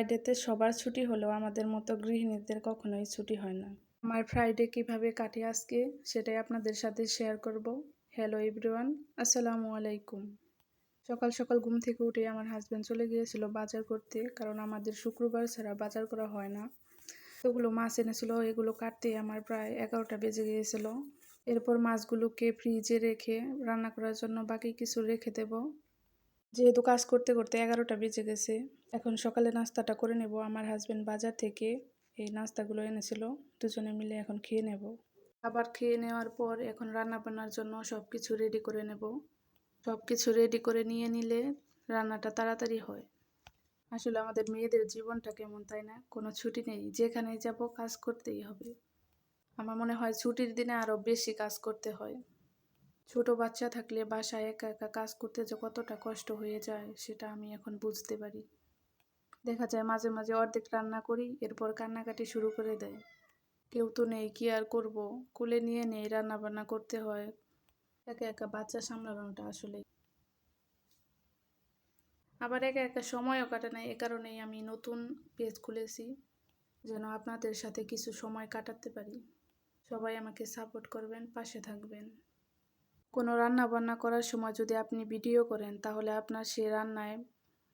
ফ্রাইডেতে সবার ছুটি হলেও আমাদের মতো গৃহিণীদের কখনোই ছুটি হয় না। আমার ফ্রাইডে কীভাবে কাটে আজকে, সেটাই আপনাদের সাথে শেয়ার করব। হ্যালো এভরিওয়ান, আসসালামু আলাইকুম। সকাল সকাল ঘুম থেকে উঠে আমার হাজব্যান্ড চলে গিয়েছিল বাজার করতে, কারণ আমাদের শুক্রবার ছাড়া বাজার করা হয় না। ওগুলো মাছ এনেছিল, এগুলো কাটতে আমার প্রায় এগারোটা বেজে গিয়েছিল। এরপর মাছগুলোকে ফ্রিজে রেখে রান্না করার জন্য বাকি কিছু রেখে দেব। যেহেতু কাজ করতে করতে এগারোটা বেজে গেছে, এখন সকালে নাস্তাটা করে নেব। আমার হাজব্যান্ড বাজার থেকে এই নাস্তাগুলো এনেছিল, দুজনে মিলে এখন খেয়ে নেব। আবার খেয়ে নেওয়ার পর এখন রান্না বান্নার জন্য সব কিছু রেডি করে নেব। সব কিছু রেডি করে নিয়ে নিলে রান্নাটা তাড়াতাড়ি হয়। আসলে আমাদের মেয়েদের জীবনটা কেমন, তাই না? কোনো ছুটি নেই যেখানে যাব কাজ করতেই হবে। আমার মনে হয় ছুটির দিনে আরও বেশি কাজ করতে হয়। ছোট বাচ্চা থাকলে বাসায় একা একা কাজ করতে যে কতটা কষ্ট হয়ে যায়, সেটা আমি এখন বুঝতে পারি। দেখা যায় মাঝে মাঝে অর্ধেক রান্না করি, এরপর কান্নাকাটি শুরু করে দেয়। কেউ তো নেই, কি আর করব? কুলে নিয়ে নেই রান্না বান্না করতে হয়। একা একা বাচ্চা সামলানোটা আসলে আবার একা একা সময়ও কাটে এ কারণেই আমি নতুন পেজ খুলেছি, যেন আপনাদের সাথে কিছু সময় কাটাতে পারি। সবাই আমাকে সাপোর্ট করবেন, পাশে থাকবেন। কোনো রান্না বান্না করার সময় যদি আপনি ভিডিও করেন, তাহলে আপনার সে রান্নায়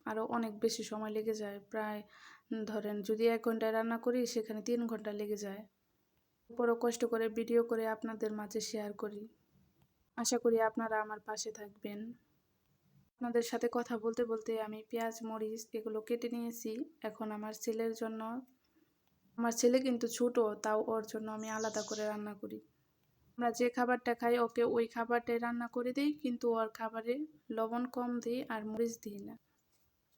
আরও অনেক বেশি সময় লেগে যায়। প্রায় ধরেন যদি এক ঘন্টায় রান্না করি, সেখানে তিন ঘণ্টা লেগে যায়। বড় কষ্ট করে ভিডিও করে আপনাদের মাঝে শেয়ার করি। আশা করি আপনারা আমার পাশে থাকবেন। আপনাদের সাথে কথা বলতে বলতে আমি পেঁয়াজ, মরিচ এগুলো কেটে নিয়েছি। এখন আমার ছেলের জন্য, আমার ছেলে কিন্তু ছোটো, তাও ওর জন্য আমি আলাদা করে রান্না করি। আমরা যে খাবারটা খাই, ওকে ওই খাবারটাই রান্না করে দিই, কিন্তু ওর খাবারে লবণ কম দিই আর মরিচ দিই না।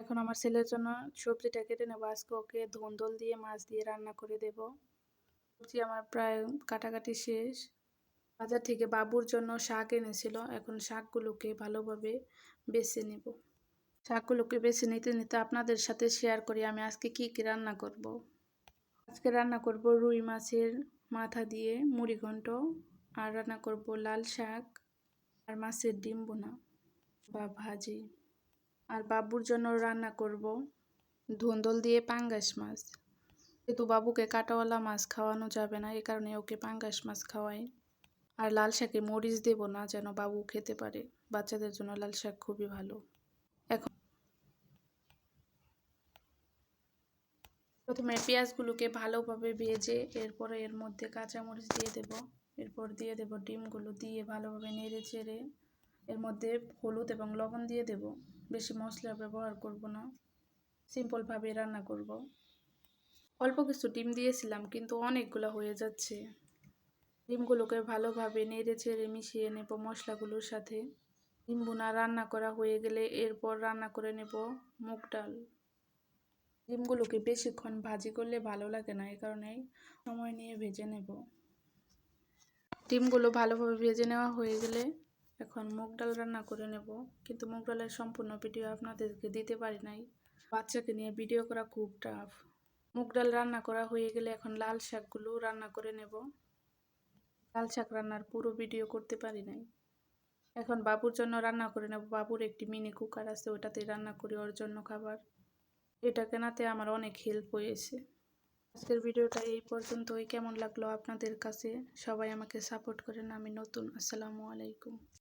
এখন আমার ছেলের জন্য সবজিটা কেটে নেব। আজকে ওকে ধন্দল দিয়ে, মাছ দিয়ে রান্না করে দেব। সবজি আমার প্রায় কাটাকাটি শেষ। বাজার থেকে বাবুর জন্য শাক এনেছিল। এখন শাকগুলোকে ভালোভাবে বেছে নেব। শাকগুলোকে বেছে নিতে নিতে আপনাদের সাথে শেয়ার করি আমি আজকে কি কি রান্না করব। আজকে রান্না করব রুই মাছের মাথা দিয়ে মুড়ি ঘন্ট আর রান্না করব লাল শাক আর মাছের ডিম বোনা বা ভাজি। আর বাবুর জন্য রান্না করব ধুন্দল দিয়ে পাঙ্গাস মাছ। যেহেতু বাবুকে কাটাওয়ালা মাছ খাওয়ানো যাবে না, এ কারণে ওকে পাঙ্গাস মাছ খাওয়াই। আর লাল শাকে মরিচ দেব না যেন বাবু খেতে পারে। বাচ্চাদের জন্য লাল শাক খুবই ভালো। এখন প্রথমে পেঁয়াজগুলোকে ভালোভাবে ভেজে এরপরে এর মধ্যে কাঁচামরিচ দিয়ে দেব। এরপর দিয়ে দেব ডিমগুলো দিয়ে ভালোভাবে নেড়ে চেড়ে এর মধ্যে হলুদ এবং লবণ দিয়ে দেব। বেশি মশলা ব্যবহার করব না। সিম্পলভাবে রান্না করব। অল্প কিছু ডিম দিয়েছিলাম, কিন্তু অনেকগুলো হয়ে যাচ্ছে। ডিমগুলোকে ভালোভাবে নেড়ে চেড়ে মিশিয়ে নেব মশলাগুলোর সাথে। ডিম বোনা রান্না করা হয়ে গেলে এরপর রান্না করে নেব মুগ ডাল। ডিমগুলোকে বেশিক্ষণ ভাজি করলে ভালো লাগে না এই কারণেই সময় নিয়ে ভেজে নেব। ডিমগুলো ভালোভাবে ভেজে নেওয়া হয়ে গেলে এখন মুগ ডাল রান্না করে নেব। কিন্তু মুগ ডালের সম্পূর্ণ ভিডিও আপনাদেরকে দিতে পারি নাই। বাচ্চাকে নিয়ে ভিডিও করা খুব টাফ। মুগ ডাল রান্না করা হয়ে গেলে এখন লাল শাকগুলো রান্না করে নেব। লাল শাক রান্নার পুরো ভিডিও করতে পারি নাই। এখন বাবুর জন্য রান্না করে নেব। বাবুর একটি মিনি কুকার আছে, ওটাতে রান্না করি ওর জন্য খাবার। এটা কেনাতে আমার অনেক হেল্প হয়েছে। আজকের ভিডিওটা এই পর্যন্তই। কেমন লাগল আপনাদের কাছে? সবাই আমাকে সাপোর্ট করেন। আমি নতুন। আসসালামু আলাইকুম।